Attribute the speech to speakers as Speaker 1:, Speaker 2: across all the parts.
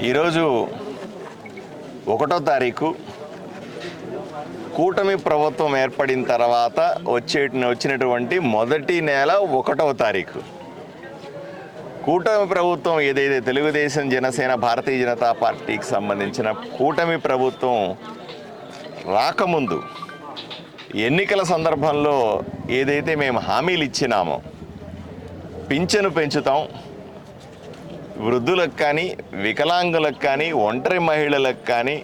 Speaker 1: ఈరోజు ఒకటో తారీఖు కూటమి ప్రభుత్వం ఏర్పడిన తర్వాత వచ్చే వచ్చినటువంటి మొదటి నెల ఒకటవ తారీఖు. కూటమి ప్రభుత్వం ఏదైతే తెలుగుదేశం జనసేన భారతీయ జనతా పార్టీకి సంబంధించిన కూటమి ప్రభుత్వం రాకముందు ఎన్నికల సందర్భంలో ఏదైతే మేము హామీలు ఇచ్చినామో పింఛను పెంచుతాం. వృద్ధులకు కానీ వికలాంగులకు కానీ ఒంటరి మహిళలకు కానీ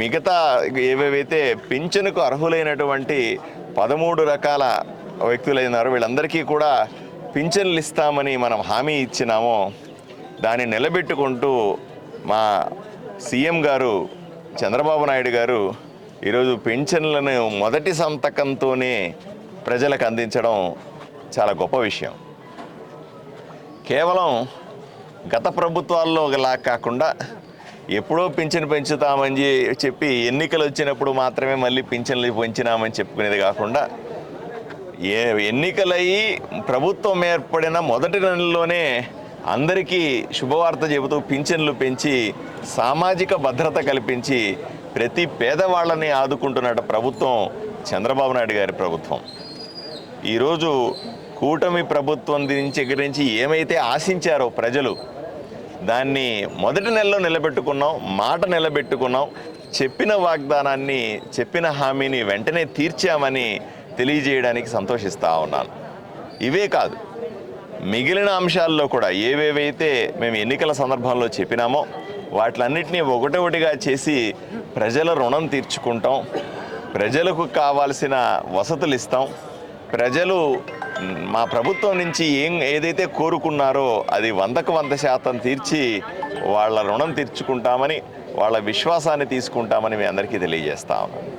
Speaker 1: మిగతా ఏవేవైతే పింఛనుకు అర్హులైనటువంటి పదమూడు రకాల వ్యక్తులైనారు వీళ్ళందరికీ కూడా పింఛన్లు ఇస్తామని మనం హామీ ఇచ్చినామో దాన్ని నిలబెట్టుకుంటూ మా సీఎం గారు చంద్రబాబు నాయుడు గారు ఈరోజు పింఛన్లను మొదటి సంతకంతోనే ప్రజలకు అందించడం చాలా గొప్ప విషయం. కేవలం గత ప్రభుత్వాల్లో ఒకలా కాకుండా ఎప్పుడో పింఛన్ పెంచుతామని చెప్పి ఎన్నికలు వచ్చినప్పుడు మాత్రమే మళ్ళీ పింఛన్లు పెంచినామని చెప్పుకునేది కాకుండా ఏ ఎన్నికలయ్యి ప్రభుత్వం ఏర్పడిన మొదటి నెలలోనే అందరికీ శుభవార్త చెబుతూ పింఛన్లు పెంచి సామాజిక భద్రత కల్పించి ప్రతి పేదవాళ్ళని ఆదుకుంటున్నట్టు ప్రభుత్వం చంద్రబాబు నాయుడు గారి ప్రభుత్వం. ఈరోజు కూటమి ప్రభుత్వం నుంచి గురించి ఏమైతే ఆశించారో ప్రజలు దాన్ని మొదటి నెలలో నిలబెట్టుకున్నాం మాట నిలబెట్టుకున్నాం చెప్పిన వాగ్దానాన్ని చెప్పిన హామీని వెంటనే తీర్చామని తెలియజేయడానికి సంతోషిస్తూ ఉన్నాను. ఇవే కాదు మిగిలిన అంశాల్లో కూడా ఏవేవైతే మేము ఎన్నికల సందర్భంలో చెప్పినామో వాటిలన్నింటినీ ఒకటొకటిగా చేసి ప్రజల రుణం తీర్చుకుంటాం ప్రజలకు కావాల్సిన వసతులు ఇస్తాం ప్రజలు మా ప్రభుత్వం నుంచి ఏం ఏదైతే కోరుకున్నారో అది వందకు వంద శాతం తీర్చి వాళ్ళ రుణం తీర్చుకుంటామని వాళ్ళ విశ్వాసాన్ని తీసుకుంటామని మీ అందరికీ తెలియజేస్తా ఉన్నాను.